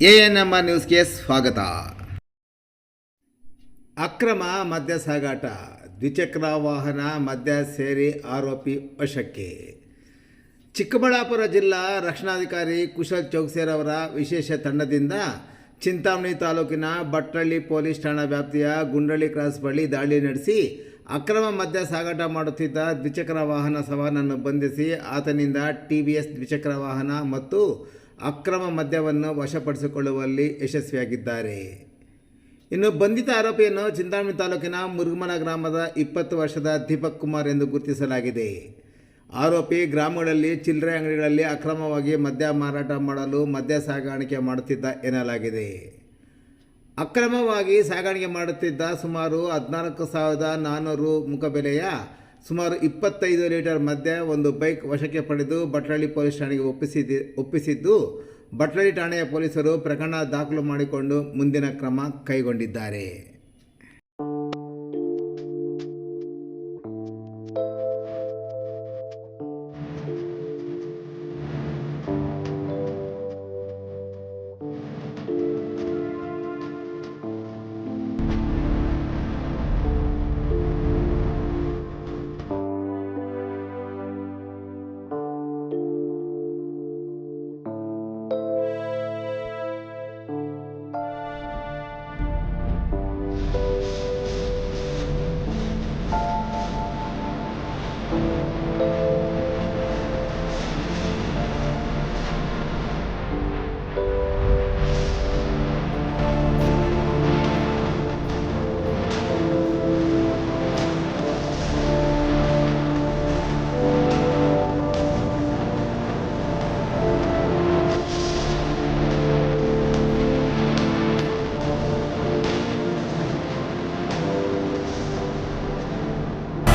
A N M ನ್ಯೂಸ್ಗೆ ಸ್ವಾಗತ. ಅಕ್ರಮ ಮದ್ಯ ಸಾಗಾಟ, ದ್ವಿಚಕ್ರ ವಾಹನ ಮದ್ಯ ಸೇರಿ ಆರೋಪಿ ವಶಕ್ಕೆ. ಚಿಕ್ಕಬಳ್ಳಾಪುರ ಜಿಲ್ಲಾ ರಕ್ಷಣಾಧಿಕಾರಿ ಕುಶಲ್ ಚೌಕ್ಸೇರವರ ವಿಶೇಷ ತಂಡದಿಂದ ಚಿಂತಾಮಣಿ ತಾಲೂಕಿನ ಬಟ್ಟಳ್ಳಿ ಪೊಲೀಸ್ ಠಾಣಾ ವ್ಯಾಪ್ತಿಯ ಗುಂಡಳ್ಳಿ ಕ್ರಾಸ್ ಬಳಿ ದಾಳಿ ನಡೆಸಿ ಅಕ್ರಮ ಮದ್ಯ ಸಾಗಾಟ ಮಾಡುತ್ತಿದ್ದ ದ್ವಿಚಕ್ರ ವಾಹನ ಸವಾರನನ್ನು ಬಂಧಿಸಿ ಆತನಿಂದ ಟಿ ವಿ ಎಸ್ ದ್ವಿಚಕ್ರ ವಾಹನ ಮತ್ತು ಅಕ್ರಮ ಮದ್ಯವನ್ನು ವಶಪಡಿಸಿಕೊಳ್ಳುವಲ್ಲಿ ಯಶಸ್ವಿಯಾಗಿದ್ದಾರೆ. ಇನ್ನು ಬಂಧಿತ ಆರೋಪಿಯನ್ನು ಚಿಂತಾಮಣಿ ತಾಲೂಕಿನ ಮುರುಗಮನ ಗ್ರಾಮದ ಇಪ್ಪತ್ತು ವರ್ಷದ ದೀಪಕ್ ಕುಮಾರ್ ಎಂದು ಗುರುತಿಸಲಾಗಿದೆ. ಆರೋಪಿ ಗ್ರಾಮಗಳಲ್ಲಿ ಚಿಲ್ಲರೆ ಅಂಗಡಿಗಳಲ್ಲಿ ಅಕ್ರಮವಾಗಿ ಮದ್ಯ ಮಾರಾಟ ಮಾಡಲು ಮದ್ಯ ಸಾಗಾಣಿಕೆ ಮಾಡುತ್ತಿದ್ದ ಎನ್ನಲಾಗಿದೆ. ಅಕ್ರಮವಾಗಿ ಸಾಗಾಣಿಕೆ ಮಾಡುತ್ತಿದ್ದ ಸುಮಾರು ಹದಿನಾಲ್ಕು ಸಾವಿರದ ನಾನ್ನೂರು ಮುಖಬೆಲೆಯ ಸುಮಾರು ಇಪ್ಪತ್ತೈದು ಲೀಟರ್ ಮದ್ಯ ಒಂದು ಬೈಕ್ ವಶಕ್ಕೆ ಪಡೆದು ಬಟ್ರಳ್ಳಿ ಪೊಲೀಸ್ ಠಾಣೆಗೆ ಒಪ್ಪಿಸಿದ್ದು ಒಪ್ಪಿಸಿದ್ದು. ಬಟ್ರಳ್ಳಿ ಠಾಣೆಯ ಪೊಲೀಸರು ಪ್ರಕರಣ ದಾಖಲು ಮಾಡಿಕೊಂಡು ಮುಂದಿನ ಕ್ರಮ ಕೈಗೊಂಡಿದ್ದಾರೆ.